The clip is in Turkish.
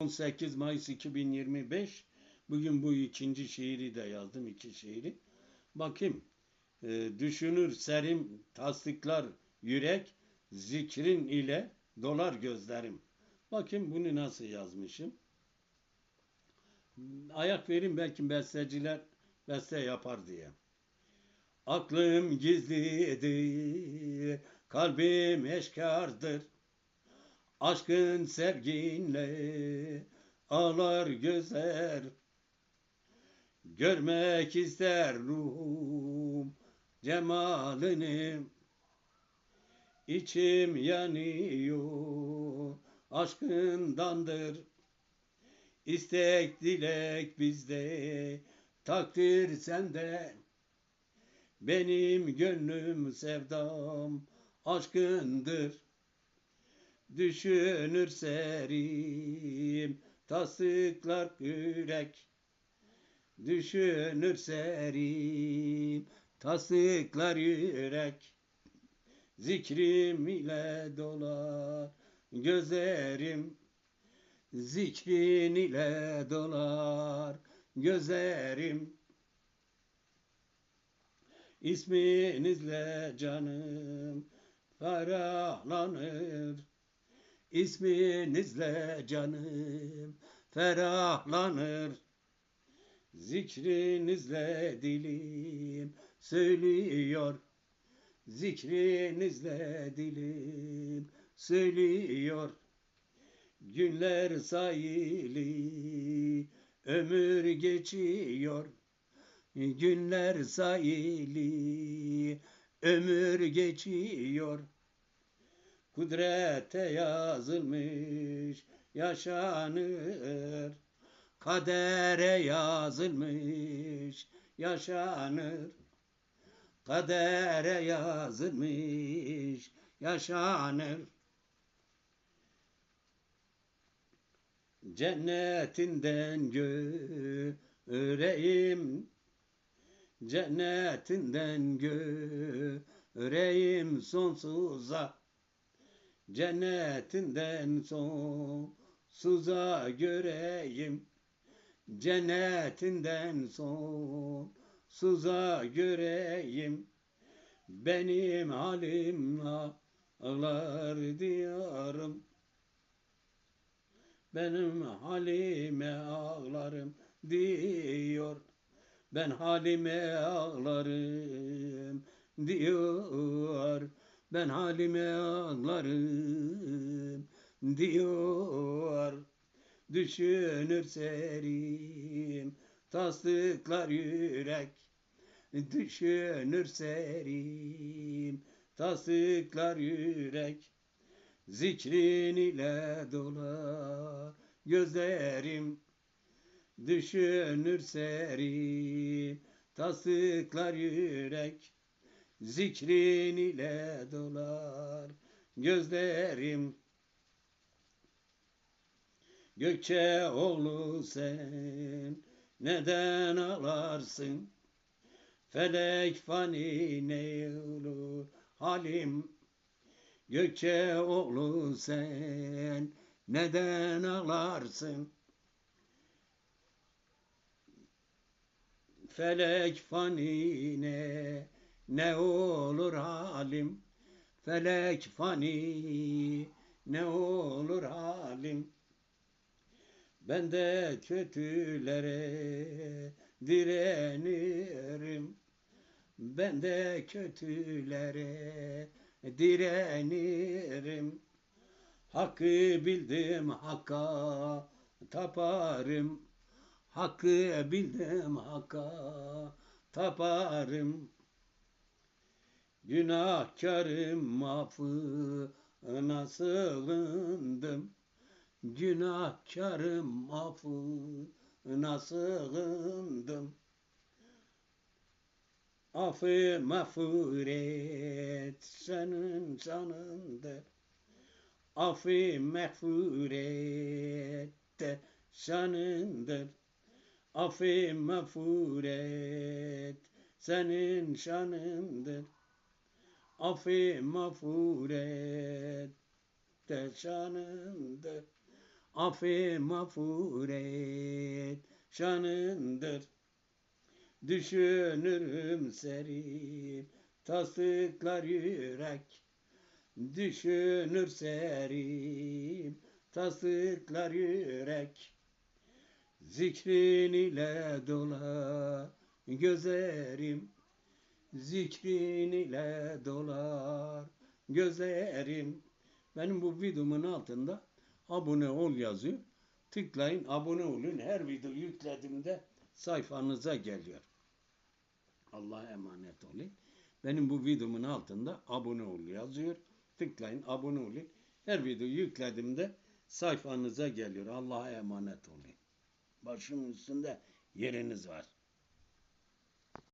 18 Mayıs 2025. Bugün bu ikinci şiiri de yazdım, iki şiiri. Bakayım. Ee, düşünür serim, tasdiklar yürek, zikrin ile dolar gözlerim. Bakayım bunu nasıl yazmışım. Ayak verin belki besteciler beste yapar diye. Aklım gizlidir, kalbim eşkardır. Aşkın sevginle ağlar gözler. Görmek ister ruhum cemalini. İçim yanıyor aşkındandır. İstek dilek bizde takdir sende. Benim gönlüm sevdam aşkındır Düşünür serim tasıklar yürek Düşünür serim tasıklar yürek. Zikrim ile dolar gözlerim. Zikrin ile dolar gözlerim. İsminizle canım ferahlanır İsminizle canım ferahlanır. Zikrinizle dilim söylüyor. Zikrinizle dilim söylüyor. Günler sayılı ömür geçiyor. Günler sayılı ömür geçiyor. Kudrete yazılmış yaşanır. Kadere yazılmış yaşanır. Kadere yazılmış yaşanır. Cennetinden göreyim Cennetinden göreyim sonsuza Cennetinden sonsuza göreyim. Cennetinden sonsuza göreyim. Benim halim ağlar diyarım Benim halime ağlarım diyor. Ben halime ağlarım diyor ben halime ağlarım diyor. Düşünür serim tasdıklar yürek. Düşünür serim tasdıklar yürek. Zikrin ile dolar gözlerim. Düşünür serim tasdıklar yürek. Zikrin ile dolar gözlerim. Gökçe oğlu sen neden ağlarsın? Felek fani ne olur halim? Gökçe oğlu sen neden ağlarsın? Felek fani ne ne olur halim felek fani. Ne olur halim ben de kötülere direnirim. Ben de kötülere direnirim. Hakkı bildim hakka taparım. Hakkı bildim hakka taparım Günahkarım affına sığındım. Günahkarım affına sığındım. Affı mağfiret senin canındır. Affı mağfiret de senindir. Affı mağfiret senin şanındır. Affi mağfuret de şanındır. Affe mağfuret şanındır. Düşünürüm serim tasdıklar yürek. Düşünür serim tasdıklar yürek. Zikrin ile dolar gözlerim. Zikrin ile dolar gözlerim. Benim bu videomun altında abone ol yazıyor. Tıklayın abone olun. Her video yüklediğimde sayfanıza geliyor. Allah'a emanet olun. Benim bu videomun altında abone ol yazıyor. Tıklayın abone olun. Her video yüklediğimde sayfanıza geliyor. Allah'a emanet olun. Başımın üstünde yeriniz var.